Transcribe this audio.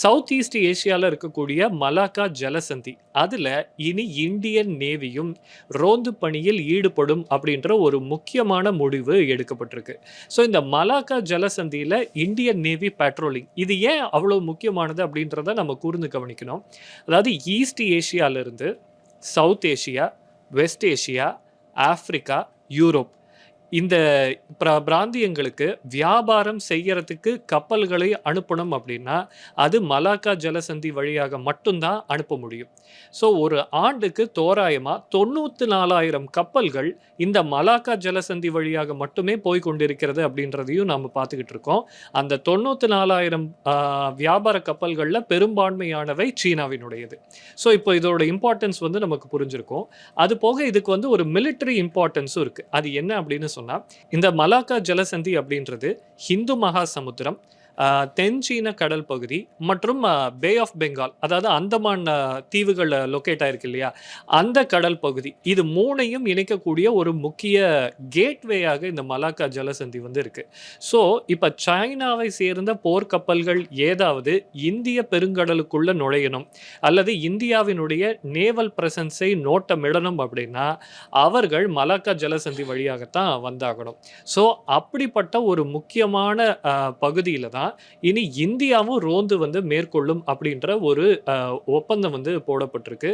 South east ஏஷியாவில் இருக்கக்கூடிய Malacca ஜலசந்தி. அதில் இனி இந்தியன் நேவியும் ரோந்து பணியில் ஈடுபடும் அப்படின்ற ஒரு முக்கியமான முடிவு எடுக்கப்பட்டிருக்கு. ஸோ இந்த மலாக்கா ஜலசந்தியில் இந்தியன் நேவி பேட்ரோலிங் இது ஏன் அவ்வளோ முக்கியமானது அப்படின்றத நம்ம கூர்ந்து கவனிக்கணும். அதாவது east ஏஷியாவிலிருந்து south Asia west Asia Africa Europe இந்த பிராந்தியங்களுக்கு வியாபாரம் செய்யறதுக்கு கப்பல்களை அனுப்பணும் அப்படின்னா அது மலாக்கா ஜலசந்தி வழியாக மட்டும்தான் அனுப்ப முடியும். ஸோ ஒரு ஆண்டுக்கு தோராயமாக தொண்ணூற்று நாலாயிரம் கப்பல்கள் இந்த மலாக்கா ஜலசந்தி வழியாக மட்டுமே போய் கொண்டிருக்கிறது அப்படின்றதையும் நாம் பார்த்துக்கிட்டு இருக்கோம். அந்த தொண்ணூற்று நாலாயிரம் வியாபார கப்பல்களில் பெரும்பான்மையானவை சீனாவினுடையது. ஸோ இப்போ இதோட இம்பார்ட்டன்ஸ் வந்து நமக்கு புரிஞ்சிருக்கும். அது போக இதுக்கு வந்து ஒரு மிலிட்ரி இம்பார்ட்டன்ஸும் இருக்குது அது என்ன அப்படின்னு சொன்னா இந்த மலாக்கா ஜலசந்தி அப்படின்றது ஹிந்து மகா சமுத்திரம் தென் சீன கடல் பகுதி மற்றும் பே ஆஃப் பெங்கால் அதாவது அந்தமான் தீவுகளில் தீவுகள் லொக்கேட் ஆயிருக்கு இல்லையா? அந்த கடல் பகுதி இது மூணையும் இணைக்கக்கூடிய ஒரு முக்கிய கேட்வேயாக இந்த மலாக்கா ஜலசந்தி வந்து இருக்கு. ஸோ இப்போ சைனாவை சேர்ந்த போர்க்கப்பல்கள் ஏதாவது இந்திய பெருங்கடலுக்குள்ள நுழையணும் அல்லது இந்தியாவினுடைய நேவல் பிரசன்ஸை நோட்டமிடணும் அப்படின்னா அவர்கள் மலாக்கா ஜலசந்தி வழியாகத்தான் வந்தாகணும். ஸோ அப்படிப்பட்ட ஒரு முக்கியமான பகுதியில் தான் இனி இந்தியாவும் ரோந்து வந்து மேற்கொள்ளும் அப்படின்ற ஒரு ஒப்பந்தம் வந்து போடப்பட்டிருக்கு.